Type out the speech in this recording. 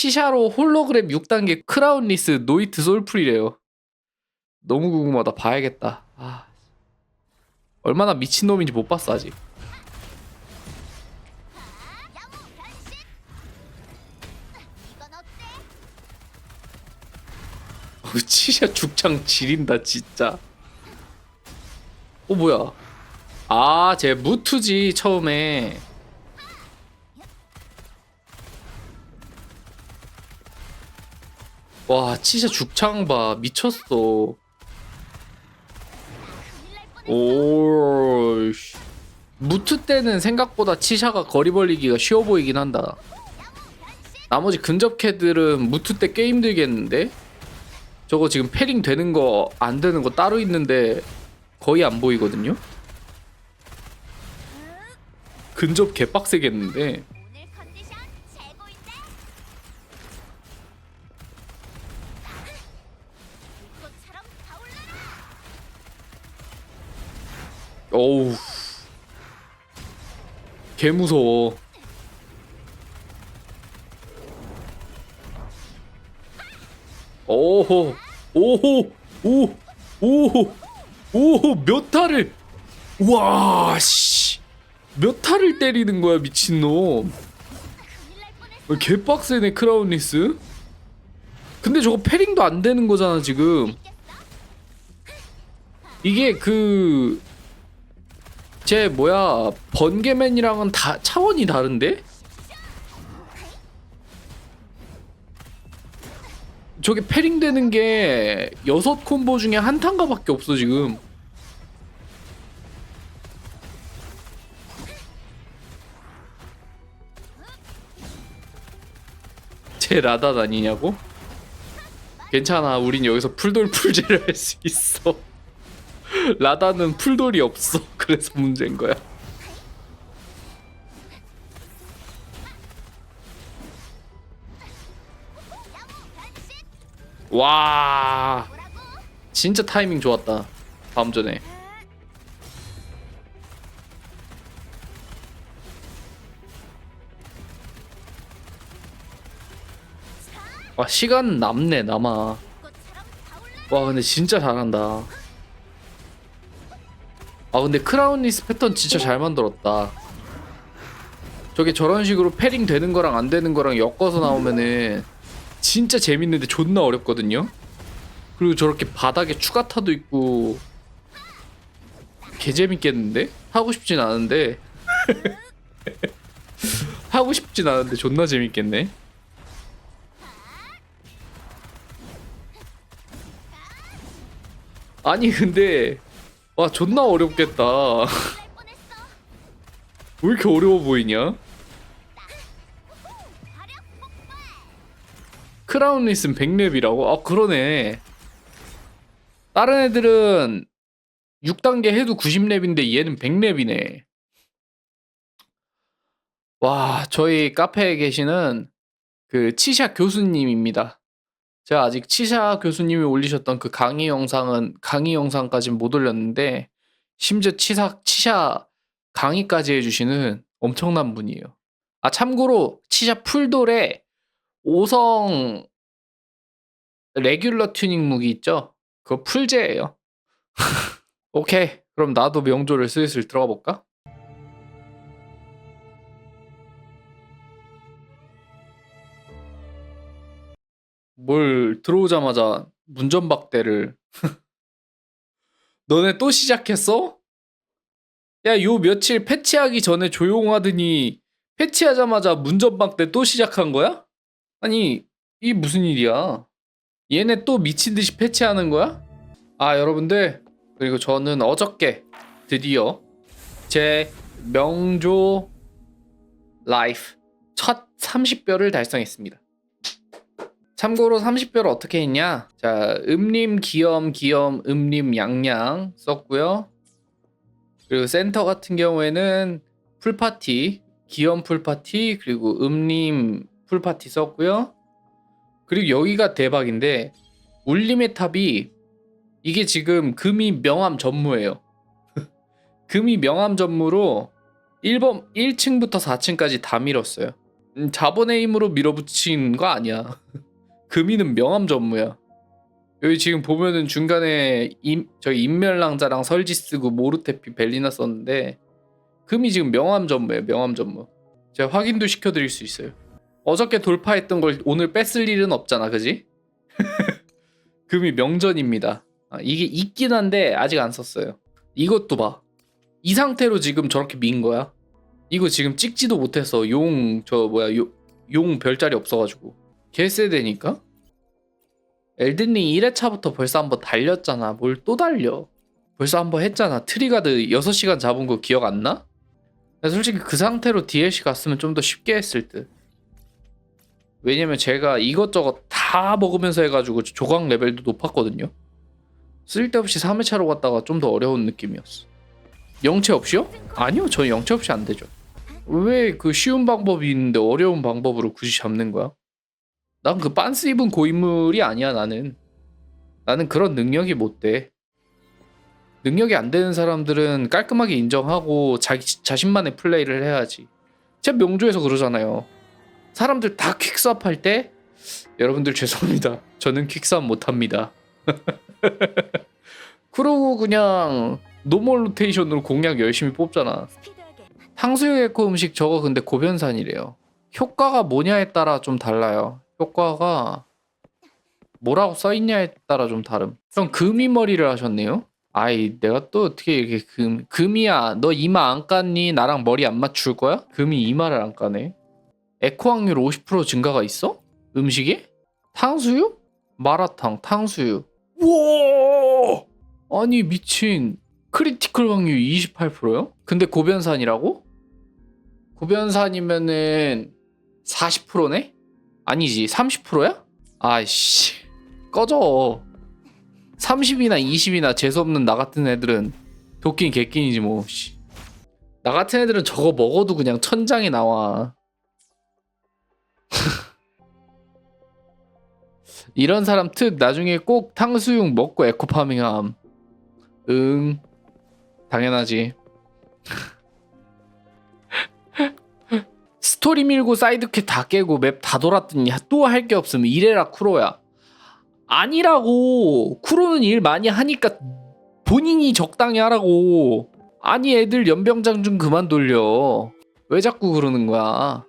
치샤로 홀로그램 6단계 크라운 리스 노이트 솔풀이래요. 너무 궁금하다. 봐야겠다. 아. 얼마나 미친놈인지 못 봤어 아직. 어, 치샤 죽창 지린다 진짜. 어 뭐야? 아, 쟤 무투지 처음에. 와, 치샤 죽창 봐. 미쳤어. 오. 씨. 무투 때는 생각보다 치샤가 거리 벌리기가 쉬워 보이긴 한다. 나머지 근접 캐들은 무투 때꽤 힘들겠는데? 저거 지금 패링 되는 거 안 되는 거 따로 있는데 거의 안 보이거든요? 근접 개빡세겠는데? 오늘 컨디션 최고인데? 불꽃처럼 타올라라! 어우. 개 무서워. 오호, 오호, 오, 오호, 오호, 몇 타를, 와, 씨. 몇 타를 때리는 거야, 미친놈. 개빡세네, 크라운리스. 근데 저거 패링도 안 되는 거잖아, 지금. 이게 그, 제 뭐야, 번개맨이랑은 다 차원이 다른데? 저게 패링 되는 게 여섯 콤보 중에 한 탄가밖에 없어 지금. 제 라다 다니냐고? 괜찮아, 우린 여기서 풀돌 풀제를 할 수 있어. 라다는 풀돌이 없어. 그래서 문제인 거야. 와? 진짜 타이밍 좋았다. 다음 전에. 와, 시간 남네, 남아. 와 근데 진짜 잘한다 아 근데 크라운리스 패턴 진짜 잘 만들었다. 저게 저런 식으로 패링 되는 거랑 안 되는 거랑 엮어서 나오면은 진짜 재밌는데 존나 어렵거든요? 그리고 저렇게 바닥에 추가타도 있고 개 재밌겠는데? 하고 싶진 않은데. 하고 싶진 않은데 존나 재밌겠네. 아니 근데 와 존나 어렵겠다. 왜 이렇게 어려워 보이냐! 크라운 리슨 100렙이라고? 아 그러네 다른 애들은 6단계 해도 90렙인데 얘는 100렙이네 와 저희 카페에 계시는 그 치샤 교수님입니다 제가 아직 치샤 교수님이 올리셨던 그 강의 영상은 강의 영상까지는 못 올렸는데 심지어 치사, 치샤 강의까지 해주시는 엄청난 분이에요 아 참고로 치샤 풀돌에 5성 레귤러 튜닝 무기 있죠? 그거 풀제예요. 오케이. 그럼 나도 명조를 슬슬 들어가 볼까? 뭘 들어오자마자 문전박대를 너네 또 시작했어? 야, 요 며칠 패치하기 전에 조용하더니 패치하자마자 문전박대 또 시작한 거야? 아니, 이 무슨 일이야? 얘네 또 미친 듯이 패치하는 거야? 아, 여러분들. 그리고 저는 어저께 드디어 제 명조 라이프 첫 30별을 달성했습니다. 참고로 30별을 어떻게 했냐? 자, 음림, 기염, 기염, 음림, 양양 썼고요. 그리고 센터 같은 경우에는 풀파티, 기염 풀파티, 그리고 음림 풀파티 썼고요. 그리고 여기가 대박인데 울림의 탑이 이게 지금 금이 명암 전무예요. 금이 명암 전무로 1번 1층부터 4층까지 다 밀었어요. 음, 자본의 힘으로 밀어붙인 거 아니야. 금이는 명함 전무야. 여기 지금 보면은 중간에 임, 저희 인멸랑자랑 설지 쓰고 모르테피 벨리나 썼는데 금이 지금 명함 전무예요. 명함 전무. 제가 확인도 시켜드릴 수 있어요. 어저께 돌파했던 걸 오늘 뺐을 일은 없잖아, 그지? 금이 명전입니다. 아, 이게 있긴 한데 아직 안 썼어요. 이것도 봐. 이 상태로 지금 저렇게 민 거야. 이거 지금 찍지도 못해서 용 저 뭐야 요, 용 별자리 없어가지고 개쎄되니까? 엘든링 1회차부터 벌써 한번 달렸잖아. 뭘 또 달려? 벌써 한번 했잖아. 트리가드 6시간 잡은 거 기억 안 나? 솔직히 그 상태로 DLC 갔으면 좀 더 쉽게 했을 듯. 왜냐면 제가 이것저것 다 먹으면서 해가지고 조각 레벨도 높았거든요. 쓸데없이 3회차로 갔다가 좀 더 어려운 느낌이었어. 영체 없이요? 아니요 저 영체 없이 안 되죠. 왜 그 쉬운 방법이 있는데 어려운 방법으로 굳이 잡는 거야? 난 그 빤스 입은 고인물이 아니야 나는 나는 그런 능력이 못 돼. 능력이 안 되는 사람들은 깔끔하게 인정하고 자기 자신만의 플레이를 해야지. 제가 명조에서 그러잖아요. 사람들 다 퀵스업 할 때 여러분들 죄송합니다. 저는 퀵스업 못 합니다. 그러고 그냥 노멀 로테이션으로 공략 열심히 뽑잖아. 탕수육 에코 음식 저거 근데 고변산이래요. 효과가 뭐냐에 따라 좀 달라요. 효과가 뭐라고 써있냐에 따라 좀 다름. 형 금이 머리를 하셨네요. 아이 내가 또 어떻게 이렇게 금 금이야 너 이마 안 깠니 나랑 머리 안 맞출 거야? 금이 이마를 안 까네. 에코 확률 50% 증가가 있어? 음식에? 탕수육? 마라탕 탕수육. 우와! 아니 미친 크리티컬 확률 28%요? 근데 고변산이라고? 고변산이면은 40%네? 아니지 30%야? 아이씨 꺼져 30이나 20이나 재수없는 나 같은 애들은 도끼는 개끼니지 뭐 씨. 나 같은 애들은 저거 먹어도 그냥 천장에 나와 이런 사람 특 나중에 꼭 탕수육 먹고 에코파밍함 응 당연하지 스토리 밀고 사이드퀘 다 깨고 맵 다 돌았더니 또 할 게 없으면 이래라 쿠로야. 아니라고. 쿠로는 일 많이 하니까 본인이 적당히 하라고. 아니 애들 연병장 좀 그만 돌려. 왜 자꾸 그러는 거야